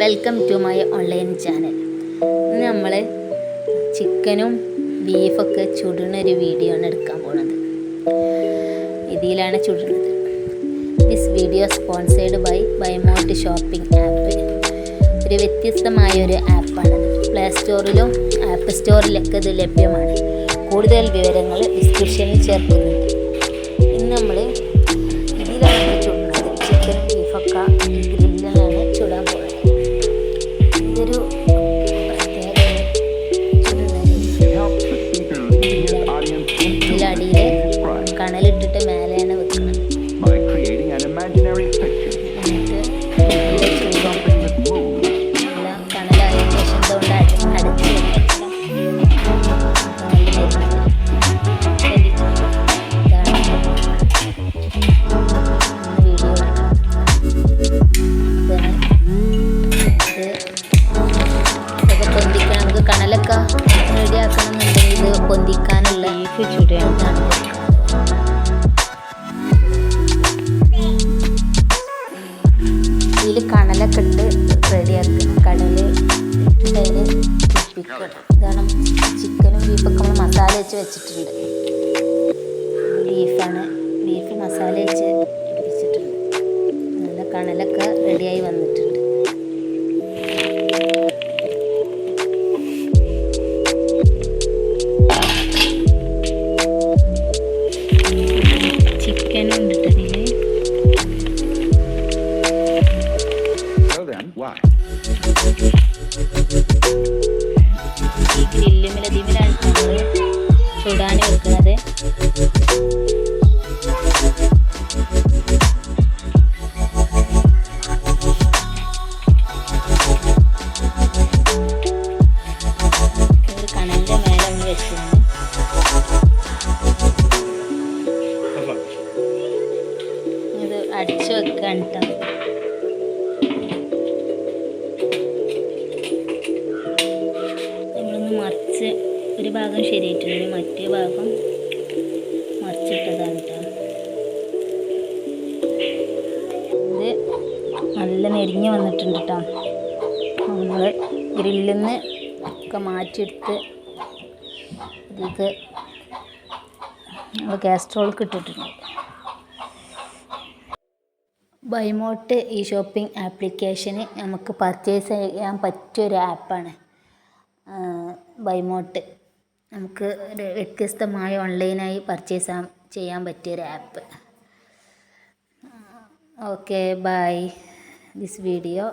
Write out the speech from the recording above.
Welcome to my online channel ഇന്ന് നമ്മൾ ചിക്കനും ബീഫൊക്കെ ചുടുന്ന ഒരു വീഡിയോ ആണ് എടുക്കാൻ പോണത്. ഇതിലാണ് ചുടുന്നത്. ദിസ് വീഡിയോ സ്പോൺസേഡ് ബൈ ബൈമോട്ട് ഷോപ്പിംഗ് ആപ്പ് ഒരു വ്യത്യസ്തമായ ഒരു ആപ്പാണത് പ്ലേ സ്റ്റോറിലും ആപ്പ് സ്റ്റോറിലൊക്കെ ഇത് ലഭ്യമാണ്. കൂടുതൽ വിവരങ്ങൾ ഡിസ്ക്രിപ്ഷനിൽ ചേർക്കുന്നുണ്ട്. മേലെയാണ് വെക്കുന്നത് ഇതിൽ കണലൊക്കെ ഇട്ട് റെഡിയാക്കുക കടൽ ഇട്ടിട്ട് അതിൽ ഇതാണ് ചിക്കനും ബീഫൊക്കെ നമ്മൾ മസാല വെച്ച് വെച്ചിട്ടുണ്ട്. ബീഫാണ്. ബീഫ് മസാല വെച്ച് വെച്ചിട്ടുണ്ട് നല്ല കണലൊക്കെ റെഡിയായി വന്നിട്ടുണ്ട്. ഇത് അടിച്ചു വെക്കാൻ കേട്ടോ നമ്മളൊന്ന് മറിച്ച് ഒരു ഭാഗം ശരിയായിട്ടുണ്ട്. മറ്റേ ഭാഗം മറിച്ചിട്ടതാണ് കേട്ടോ ഇത് നല്ല നെരിഞ്ഞ് വന്നിട്ടുണ്ട് കേട്ടോ നമ്മൾ ഗ്രില്ലിൽ നിന്ന് ഒക്കെ മാറ്റിയെടുത്ത് ഇത് നമ്മൾ കാസ്ട്രോൾക്ക് ഇട്ടിട്ടുണ്ട്. ബൈമോട്ട് ഈ ഷോപ്പിംഗ് ആപ്ലിക്കേഷന് നമുക്ക് പർച്ചേസ് ചെയ്യാൻ പറ്റിയൊരു ആപ്പാണ് ബൈമോട്ട് നമുക്ക് ഒരു വ്യത്യസ്തമായ ഓൺലൈനായി പർച്ചേസ് ചെയ്യാൻ പറ്റിയൊരു app okay bye this video